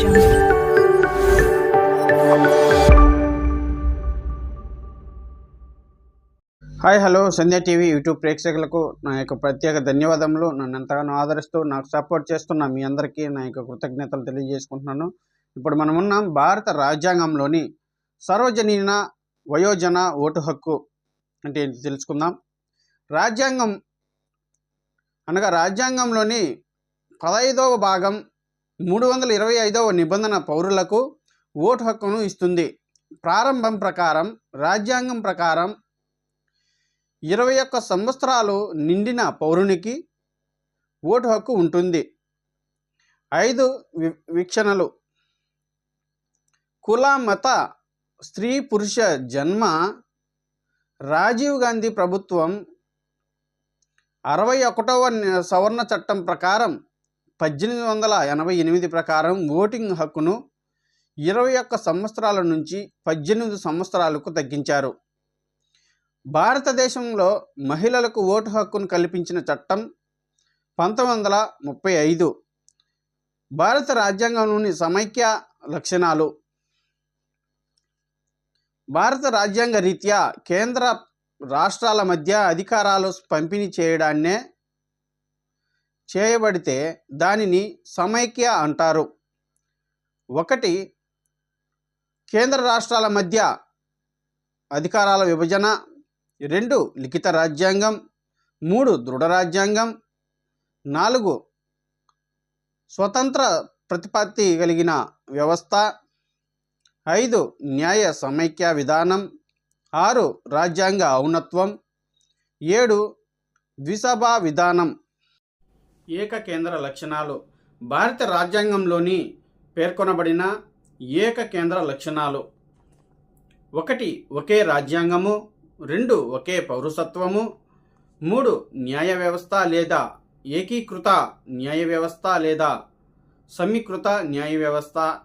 Hi hello. Sandhya TV YouTube ప్రేక్షకులకు నా యొక్క ప్రత్యేక ధన్యవాదములు. నన్ను ఎంతగానో ఆదరిస్తూ నాకు సపోర్ట్ చేస్తున్న మీ అందరికీ నా యొక్క కృతజ్ఞతలు తెలియజేసుకుంటున్నాను. ఇప్పుడు మనం ఉన్నాం భారత రాజ్యాంగంలోని సర్వజనీన వయోజన ఓటు హక్కు అంటే ఏంటి తెలుసుకుందాం. రాజ్యాంగం అనగా రాజ్యాంగంలోని పదహైదవ భాగం మూడు వందల ఇరవై ఐదవ నిబంధన పౌరులకు ఓటు హక్కును ఇస్తుంది. ప్రారంభం ప్రకారం రాజ్యాంగం ప్రకారం ఇరవై ఒక్క సంవత్సరాలు నిండిన పౌరునికి ఓటు హక్కు ఉంటుంది. ఐదు వి వీక్షణలు. కుల మత స్త్రీ పురుష జన్మ రాజీవ్ గాంధీ ప్రభుత్వం అరవై ఒకటవ సవర్ణ చట్టం ప్రకారం పద్దెనిమిది వందల ఎనభై ఎనిమిది ప్రకారం ఓటింగ్ హక్కును ఇరవై ఒక్క సంవత్సరాల నుంచి పద్దెనిమిది సంవత్సరాలకు తగ్గించారు. భారతదేశంలో మహిళలకు ఓటు హక్కును కల్పించిన చట్టం పంతొమ్మిది వందల ముప్పై ఐదు. భారత రాజ్యాంగంలోని సమైక్య లక్షణాలు. భారత రాజ్యాంగ రీత్యా కేంద్ర రాష్ట్రాల మధ్య అధికారాలు పంపిణీ చేయడాన్నే చేయబడితే దానిని సమైక్య అంటారు. ఒకటి కేంద్ర రాష్ట్రాల మధ్య అధికారాల విభజన. రెండు లిఖిత రాజ్యాంగం. మూడు దృఢ రాజ్యాంగం. నాలుగు స్వతంత్ర ప్రతిపత్తి కలిగిన వ్యవస్థ. ఐదు న్యాయ సమైక్య విధానం. ఆరు రాజ్యాంగ ఔన్నత్వం. ఏడు ద్విసభా విధానం. ఏక కేంద్ర లక్షణాలు. భారత రాజ్యాంగంలోని పేర్కొనబడిన ఏక కేంద్ర లక్షణాలు. ఒకటి ఒకే రాజ్యాంగము. రెండు ఒకే పౌరసత్వము. మూడు న్యాయ వ్యవస్థ లేదా ఏకీకృత న్యాయ వ్యవస్థ లేదా సమీకృత న్యాయ వ్యవస్థ.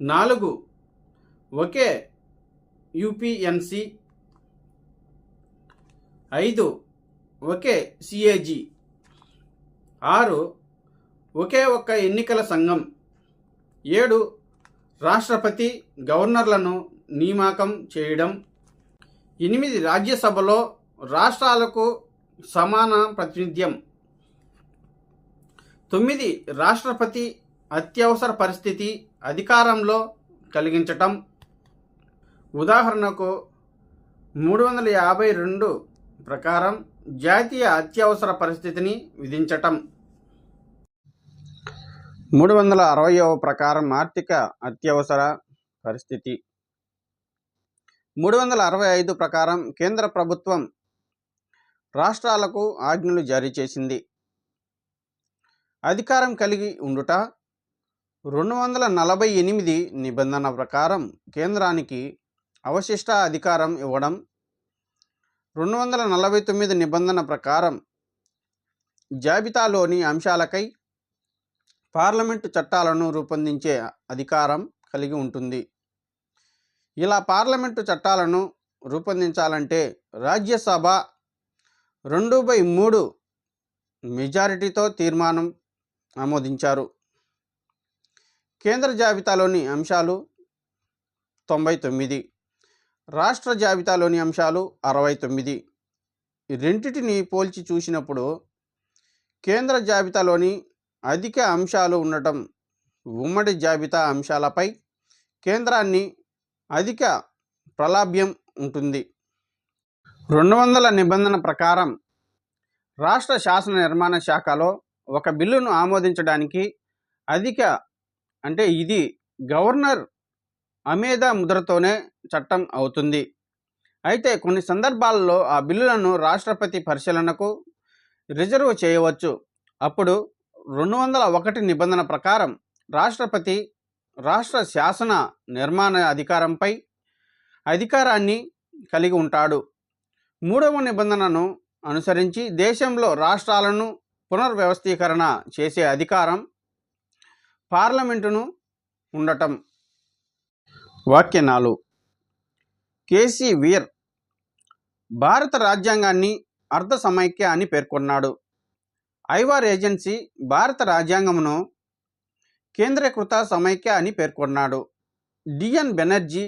నాలుగు ఒకే యుపిఎన్సి. ఐదు ఒకే సిఏజీ. ఆరు ఒకే ఒక్క ఎన్నికల సంఘం. ఏడు రాష్ట్రపతి గవర్నర్లను నియామకం చేయడం. ఎనిమిది రాజ్యసభలో రాష్ట్రాలకు సమాన ప్రాతినిధ్యం. తొమ్మిది రాష్ట్రపతి అత్యవసర పరిస్థితి అధికారంలో కలిగించటం. ఉదాహరణకు మూడు వందల యాభై రెండు ప్రకారం జాతీయ అత్యవసర పరిస్థితిని విధించటం. మూడు వందల అరవయవ ప్రకారం ఆర్థిక అత్యవసర పరిస్థితి. మూడు వందల అరవై ఐదు ప్రకారం కేంద్ర ప్రభుత్వం రాష్ట్రాలకు ఆజ్ఞలు జారీ చేసింది. అధికారం కలిగి ఉండుట రెండు వందల నలభై ఎనిమిది నిబంధన ప్రకారం కేంద్రానికి అవశిష్ట అధికారం ఇవ్వడం రెండు వందల నలభై తొమ్మిది నిబంధన ప్రకారం జాబితాలోని అంశాలకై పార్లమెంటు చట్టాలను రూపొందించే అధికారం కలిగి ఉంటుంది. ఇలా పార్లమెంటు చట్టాలను రూపొందించాలంటే రాజ్యసభ రెండు బై మూడు మెజారిటీతో తీర్మానం ఆమోదించారు. కేంద్ర జాబితాలోని అంశాలు తొంభై తొమ్మిది రాష్ట్ర జాబితాలోని అంశాలు అరవై తొమ్మిది. రెంటిటిని పోల్చి చూసినప్పుడు కేంద్ర జాబితాలోని అధిక అంశాలు ఉండటం ఉమ్మడి జాబితా అంశాలపై కేంద్రాన్ని అధిక ప్రలాభ్యం ఉంటుంది. రెండు వందల నిబంధన ప్రకారం రాష్ట్ర శాసన నిర్మాణ శాఖలో ఒక బిల్లును ఆమోదించడానికి అధిక అంటే ఇది గవర్నర్ అమేధ ముద్రతోనే చట్టం అవుతుంది. అయితే కొన్ని సందర్భాల్లో ఆ బిల్లులను రాష్ట్రపతి పరిశీలనకు రిజర్వ్ చేయవచ్చు. అప్పుడు రెండు వందల ఒకటి నిబంధన ప్రకారం రాష్ట్రపతి రాష్ట్ర శాసన నిర్మాణ అధికారంపై అధికారాన్ని కలిగి ఉంటాడు. మూడవ నిబంధనను అనుసరించి దేశంలో రాష్ట్రాలను పునర్వ్యవస్థీకరణ చేసే అధికారం పార్లమెంటును ఉండటం. వాక్యనాలు కేసీ వీర్ భారత రాజ్యాంగాన్ని అర్ధ సమైక్య అని పేర్కొన్నాడు. ఐవార్ ఏజెన్సీ భారత రాజ్యాంగమును కేంద్రీకృత సమైక్య అని పేర్కొన్నాడు. డిఎన్ బెనర్జీ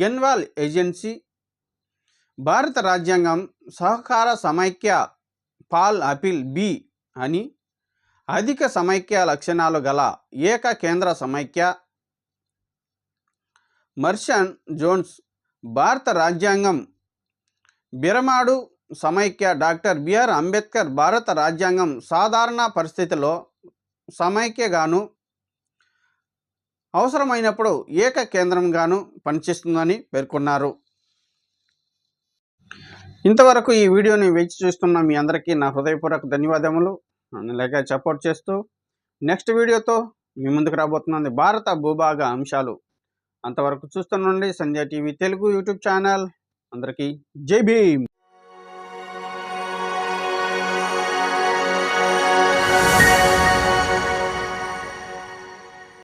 గెన్వాల్ ఏజెన్సీ భారత రాజ్యాంగం సహకార సమైక్య పాల్ అపిల్ బి అని అధిక సమైక్య లక్షణాలు గల ఏక కేంద్ర సమైక్య మర్షన్ జోన్స్ భారత రాజ్యాంగం బిరమాడు సమైక్య డాక్టర్ బిఆర్ అంబేద్కర్ భారత రాజ్యాంగం సాధారణ పరిస్థితిలో సమైక్యగాను అవసరమైనప్పుడు ఏక కేంద్రంగాను పనిచేస్తుందని పేర్కొన్నారు. ఇంతవరకు ఈ వీడియోని వేచి చూస్తున్న మీ అందరికీ నా హృదయపూర్వక ధన్యవాదములు. నన్ను సపోర్ట్ చేస్తూ నెక్స్ట్ వీడియోతో మీ ముందుకు రాబోతున్నది భారత భూభాగ అంశాలు. అంతవరకు చూస్తున్నండి Sandhya TV Telugu YouTube channel అందరికీ జై భీమ్!